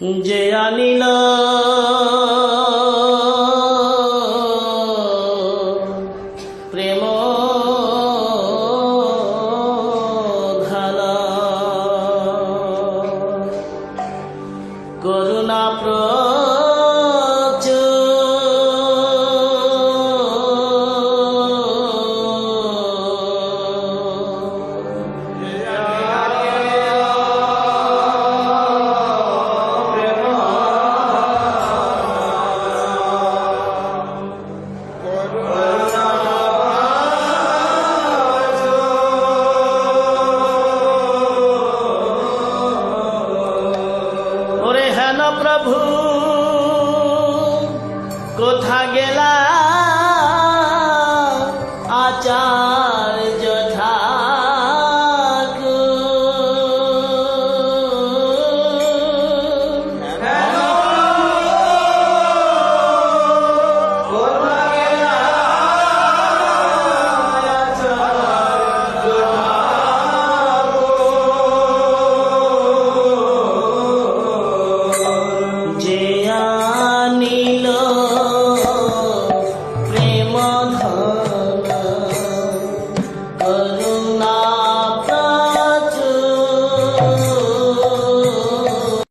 যে আনিল প্রেম করুণা কেন প্রভু কোথা গেলা? আচার্য love.